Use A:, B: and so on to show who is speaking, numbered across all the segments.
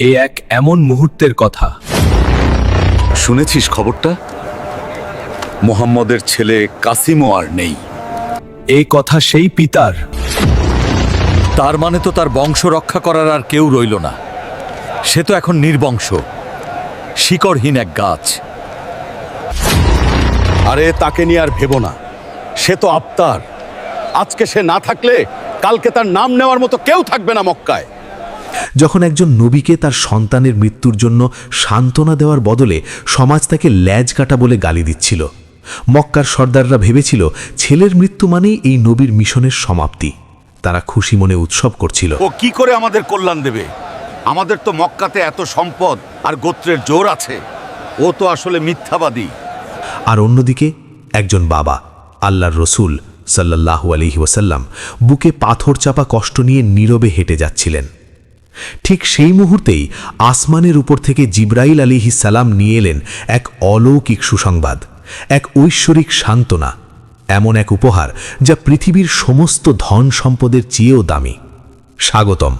A: এ এক এমন মুহূর্তের কথা।
B: শুনেছিস খবরটা? মোহাম্মদের ছেলে কাসিমও আর নেই।
A: এই কথা সেই পিতার।
B: তার মানে তো তার বংশ রক্ষা করার আর কেউ রইল না। সে তো এখন নির্বংশ। শিকড়হীন এক গাছ। আরে তাকে নিয়ে আর ভেবো না। সে তো আপ্তার আজকে সে না থাকলে কালকে তার নাম নেওয়ার মতো কেউ থাকবে না মক্কায়।
C: যখন একজন নবীকে তার সন্তানের মৃত্যুর জন্য সান্ত্বনা দেওয়ার বদলে সমাজ তাকে ল্যাজ কাটা বলে গালি দিচ্ছিল। মক্কার সর্দাররা ভেবেছিল ছেলের মৃত্যু মানেই এই নবীর মিশনের সমাপ্তি। তারা খুশি মনে উৎসব করছিল।
B: ও কি করে আমাদের কল্যাণ দেবে? আমাদের তো মক্কাতে এত সম্পদ আর গোত্রের জোর আছে। ও তো আসলে মিথ্যাবাদী।
C: আর অন্যদিকে একজন বাবা আল্লাহর রসুল সাল্লাহু আলহি ওয়াসাল্লাম বুকে পাথর চাপা কষ্ট নিয়ে নীরবে হেঁটে যাচ্ছিলেন। ঠিক সেই মুহূর্তেই আসমানের উপর থেকে জিব্রাইল আলী সালাম নিয়ে এলেন এক অলৌকিক সুসংবাদ, এক ঐশ্বরিক সান্ত্বনা, এমন এক উপহার যা পৃথিবীর সমস্ত ধন সম্পদের চেয়েও দামি। স্বাগতম,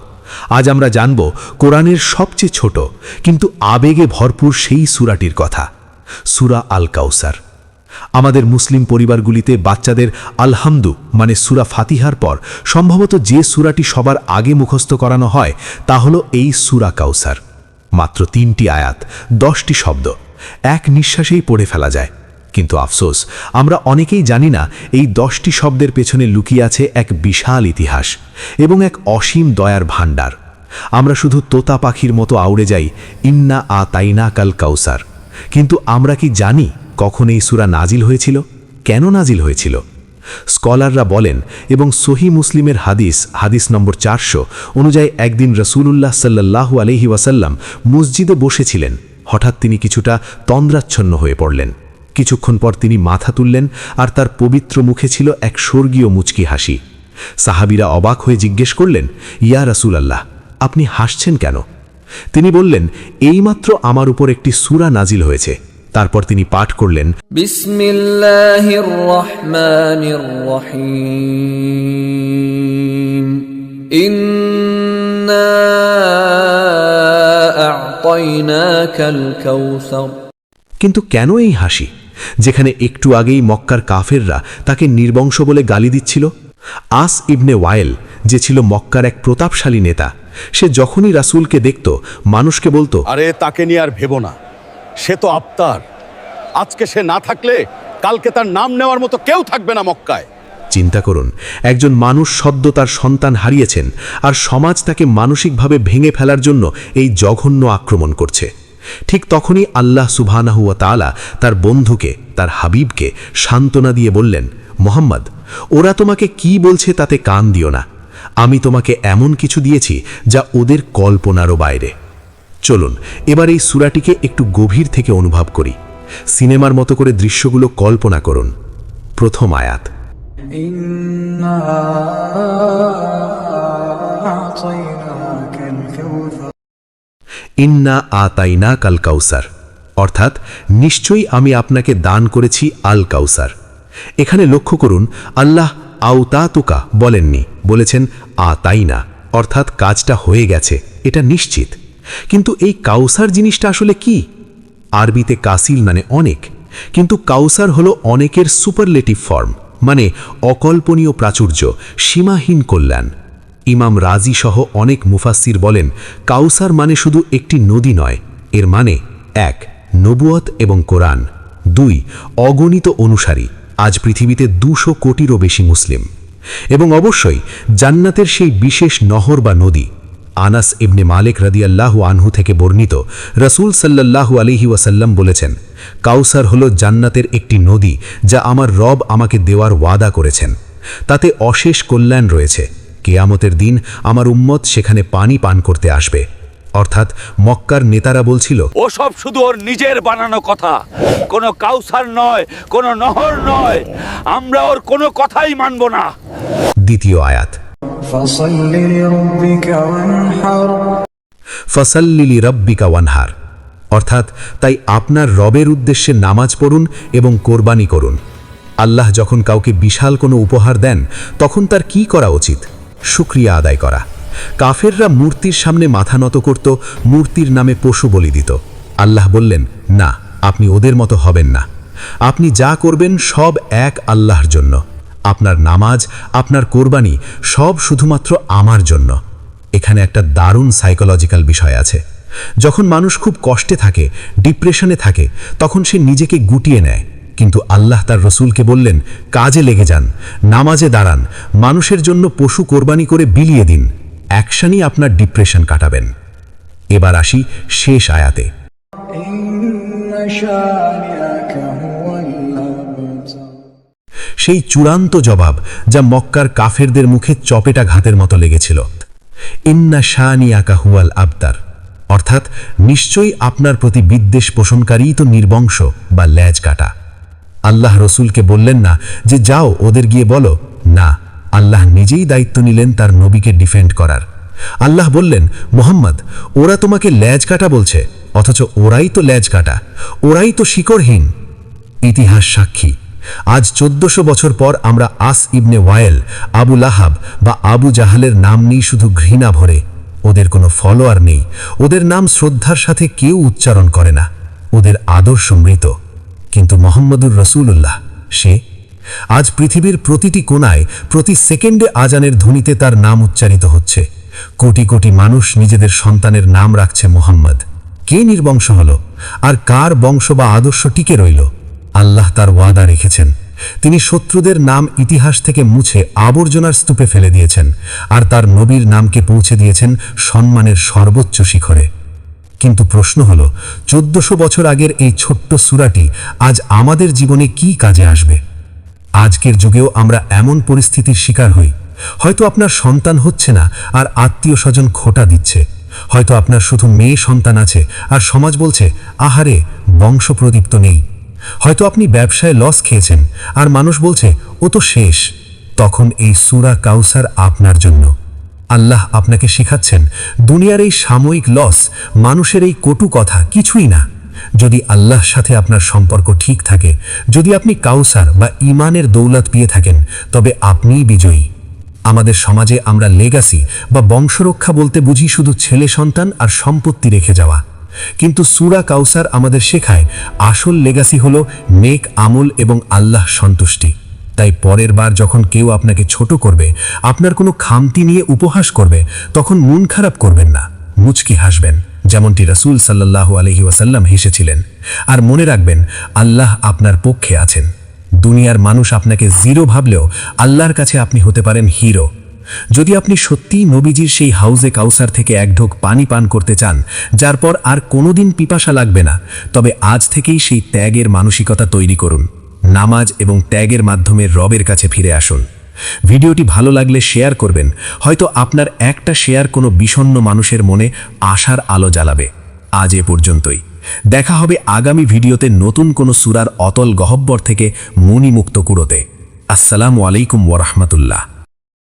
C: আজ আমরা জানব কোরআনের সবচেয়ে ছোট কিন্তু আবেগে ভরপুর সেই সুরাটির কথা, সুরা আল কাউসার। আমাদের মুসলিম পরিবারগুলিতে বাচ্চাদের আলহামদু মানে সুরা ফাতিহার পর, সম্ভবত যে সুরাটি সবার আগে মুখস্থ করানো হয়, তা হলো এই সুরা কাউসার। মাত্র তিনটি আয়াত, দশটি শব্দ, এক নিঃশ্বাসেই পড়ে ফেলা যায়। কিন্তু আফসোস, আমরা অনেকেই জানি না এই দশটি শব্দের পেছনে লুকিয়ে আছে এক বিশাল ইতিহাস এবং এক অসীম দয়ার ভাণ্ডার। আমরা শুধু তোতা পাখির মতো আউড়ে যাই, ইন্না আ তাইনা কাল কাউসার। কিন্তু আমরা কি জানি কখন এই সুরা নাজিল হয়েছিল? কেন নাজিল হয়েছিল? স্কলাররা বলেন, এবং সহি মুসলিমের হাদিস হাদিস নম্বর চারশো, অনুযায়ী একদিন রসুলুল্লাহ সাল্লাহু আলহি ওয়াসাল্লাম মসজিদে বসেছিলেন। হঠাৎ তিনি কিছুটা তন্দ্রাচ্ছন্ন হয়ে পড়লেন। কিছুক্ষণ পর তিনি মাথা তুললেন আর তার পবিত্র মুখে ছিল এক স্বর্গীয় মুচকি হাসি। সাহাবিরা অবাক হয়ে জিজ্ঞেস করলেন, ইয়া রাসুল আল্লাহ আপনি হাসছেন কেন? তিনি বললেন, এইমাত্র আমার উপর একটি সুরা নাজিল হয়েছে। তারপর তিনি পাঠ করলেন কিন্তু কেন এই হাসি যেখানে একটু আগেই মক্কার কাফেররা তাকে নির্বংশ বলে গালি দিচ্ছিল? আস ইবনে ওয়াইল যে ছিল মক্কার এক প্রতাপশালী নেতা সে যখনই রাসুলকে দেখত মানুষকে বলতো
B: আরে তাকে নিয়ে আর ভেব না। সে তো আপ্তার আজকে সে না থাকলে কালকে তার নাম নেওয়ার মতো কেউ থাকবে না মক্কায়।
C: চিন্তা করুন, একজন মানুষ সদ্য তার সন্তান হারিয়েছেন আর সমাজ তাকে মানসিকভাবে ভেঙে ফেলার জন্য এই জঘন্য আক্রমণ করছে। ঠিক তখনই আল্লাহ সুবহানাহুয়া তাআলা তার বন্ধুকে, তার হাবিবকে সান্ত্বনা দিয়ে বললেন, মোহাম্মদ, ওরা তোমাকে কি বলছে তাতে কান দিও না। আমি তোমাকে এমন কিছু দিয়েছি যা ওদের কল্পনারও বাইরে। চলুন এবার এই সুরাটিকে একটু গভীর থেকে অনুভব করি। সিনেমার মতো করে দৃশ্যগুলো কল্পনা করুন। প্রথম আয়াত। ইন্না আতাইনা কাল কাউসার। অর্থাৎ নিশ্চয়ই আমি আপনাকে দান করেছি আল কাউসার। এখানে লক্ষ্য করুন আল্লাহ আওতাতুকা বলেননি বলেছেন আতাইনা অর্থাৎ কাজটা হয়ে গেছে এটা নিশ্চিত। কিন্তু এই কাউসার জিনিসটা আসলে কি? আরবিতে কাসিল মানে অনেক, কিন্তু কাউসার হলো অনেকের সুপারলেটিভ ফর্ম মানে অকল্পনীয় প্রাচুর্য, সীমাহীন কল্যাণ। ইমাম রাজি সহ অনেক মুফাসির বলেন, কাউসার মানে শুধু একটি নদী নয়, এর মানে এক নবুয়ত এবং কোরআন, দুই, অগণিত অনুসারী, আজ পৃথিবীতে দুশো কোটিরও বেশি মুসলিম। এবং অবশ্যই জান্নাতের সেই বিশেষ নহর বা নদী আনাস ইবনে মালিক রদিয়াল্লাহু আনহু থেকে বর্ণিত রসুল সাল্লাহু আলিহি ওয়াসাল্লাম বলেছেন কাউসার হল জান্নাতের একটি নদী যা আমার রব আমাকে দেওয়ার ওয়াদা করেছেন। তাতে অশেষ কল্যাণ রয়েছে। কেয়ামতের দিন আমার উম্মত সেখানে পানি পান করতে আসবে। অর্থাৎ মক্কার নেতারা বলছিল
B: ও সব শুধু ওর নিজের বানানো কথা। কোনো কাউসার নয় কোনো নহর নয়। আমরা ওর কোনো কথাই মানব না।
C: দ্বিতীয় আয়াত ফসল্লিলি রব্বিকা ওয়ানহার অর্থাৎ তাই আপনার রবের উদ্দেশ্যে নামাজ পড়ুন এবং কোরবানি করুন। আল্লাহ যখন কাউকে বিশাল কোনো উপহার দেন, তখন তার কি করা উচিত? শুক্রিয়া আদায় করা। কাফেররা মূর্তির সামনে মাথা নত করত, মূর্তির নামে পশু বলি দিত। আল্লাহ বললেন, না, আপনি ওদের মতো হবেন না। আপনি যা করবেন সব এক আল্লাহর জন্য। আপনার নামাজ, আপনার কোরবানি সব শুধুমাত্র আমার জন্য। এখানে একটা দারুণ সাইকোলজিক্যাল বিষয় আছে। যখন মানুষ খুব কষ্টে থাকে ডিপ্রেশনে থাকে, তখন সে নিজেকে গুটিয়ে নেয়। কিন্তু আল্লাহ তার রসুলকে বললেন, কাজে লেগে যান, নামাজে দাঁড়ান, মানুষের জন্য পশু কোরবানি করে বিলিয়ে দিন। অ্যাকশনই আপনার ডিপ্রেশন কাটাবেন। এবার আসি শেষ আয়াতে। সেই চূড়ান্ত জবাব যা মক্কার কাফেরদের মুখে চপেটা ঘাতের মতো লেগেছিল। ইন্না শাহানিয়াকা হুয়াল আবতার অর্থাৎ নিশ্চয়ই আপনার প্রতি বিদ্বেষ পোষণকারীই তো নির্বংশ বা ল্যাজ কাটা আল্লাহ রসুলকে বললেন না যে যাও ওদের গিয়ে বলো, না, আল্লাহ নিজেই দায়িত্ব নিলেন তার নবীকে ডিফেন্ড করার। আল্লাহ বললেন, মোহাম্মদ, ওরা তোমাকে ল্যাজ কাটা বলছে, অথচ ওরাই তো ল্যাজ কাটা ওরাই তো শিকড়হীন। ইতিহাস সাক্ষী আজ চোদ্দশো বছর পর আমরা As ibn Wail, Abu Lahab বা আবু জাহালের নাম নেই শুধু ঘৃণা ভরে। ওদের কোনো ফলোয়ার নেই। ওদের নাম শ্রদ্ধার সাথে কেউ উচ্চারণ করে না। ওদের আদর্শ মৃত। কিন্তু মোহাম্মদুর রসুল্লাহ সে? আজ পৃথিবীর প্রতিটি কোনায় প্রতি সেকেন্ডে আজানের ধ্বনিতে তার নাম উচ্চারিত হচ্ছে। কোটি কোটি মানুষ নিজেদের সন্তানের নাম রাখছে মোহাম্মদ। কে নির্বংশ হল? আর কার বংশ বা আদর্শ টিকে রইল? আল্লাহ তার ওয়াদা রেখেছেন। তিনি শত্রুদের নাম ইতিহাস থেকে মুছে আবর্জনার স্তূপে ফেলে দিয়েছেন আর তার নবীর নামকে পৌঁছে দিয়েছেন সম্মানের সর্বোচ্চ শিখরে। কিন্তু প্রশ্ন হল, চোদ্দশো বছর আগের এই ছোট্ট সুরাটি আজ আমাদের জীবনে কি কাজে আসবে? আজকের যুগেও আমরা এমন পরিস্থিতির শিকার হই। হয়তো আপনার সন্তান হচ্ছে না আর আত্মীয় স্বজন খোটা দিচ্ছে। হয়তো আপনার শুধু মেয়ে সন্তান আছে আর সমাজ বলছে, আহারে বংশ প্রদীপ্ত নেই। হয়তো আপনি ব্যবসায় লস খেয়েছেন, আর মানুষ বলছে, ও তো শেষ। তখন এই সুরা কাউসার আপনার জন্য। আল্লাহ আপনাকে শিখাচ্ছেন, দুনিয়ার এই সাময়িক লস মানুষের এই কটু কথা কিছুই না। যদি আল্লাহর সাথে আপনার সম্পর্ক ঠিক থাকে, যদি আপনি কাউসার বা ইমানের দৌলত পেয়ে থাকেন, তবে আপনিই বিজয়ী। আমাদের সমাজে আমরা লেগাসি বা বংশরক্ষা বলতে বুঝি শুধু ছেলে সন্তান আর সম্পত্তি রেখে যাওয়া। কিন্তু সুরা কাউসার আমাদের শেখায়, আসল লেগাসি হল নেক আমল এবং আল্লাহ সন্তুষ্টি। তাই পরের বার যখন কেউ আপনাকে ছোট করবে, আপনার কোনো খামতি নিয়ে উপহাস করবে, তখন মন খারাপ করবেন না, মুচকি হাসবেন, যেমনটি রাসূল সাল্লাল্লাহু আলহি ওয়াসাল্লাম হেসেছিলেন। আর মনে রাখবেন, আল্লাহ আপনার পক্ষে আছেন। দুনিয়ার মানুষ আপনাকে জিরো ভাবলেও আল্লাহর কাছে আপনি হতে পারেন হিরো যদি আপনি সত্যিই নবীজির সেই হাউজে কাউসার থেকে এক ঢোক পানি পান করতে চান, যার পর আর কোনোদিন পিপাসা লাগবে না, তবে আজ থেকেই সেই ত্যাগের মানসিকতা তৈরি করুন। নামাজ এবং ত্যাগের মাধ্যমে রবের কাছে ফিরে আসুন। ভিডিওটি ভালো লাগলে শেয়ার করবেন, হয়তো আপনার একটা শেয়ার কোনো বিষণ্ণ মানুষের মনে আশার আলো জ্বালাবে। আজ এ পর্যন্তই। দেখা হবে আগামী ভিডিওতে নতুন কোনো সুরার অতল গহব্বর থেকে মুনিমুক্ত কুড়োতে। আসসালামু আলাইকুম ওরহমতুল্লাহ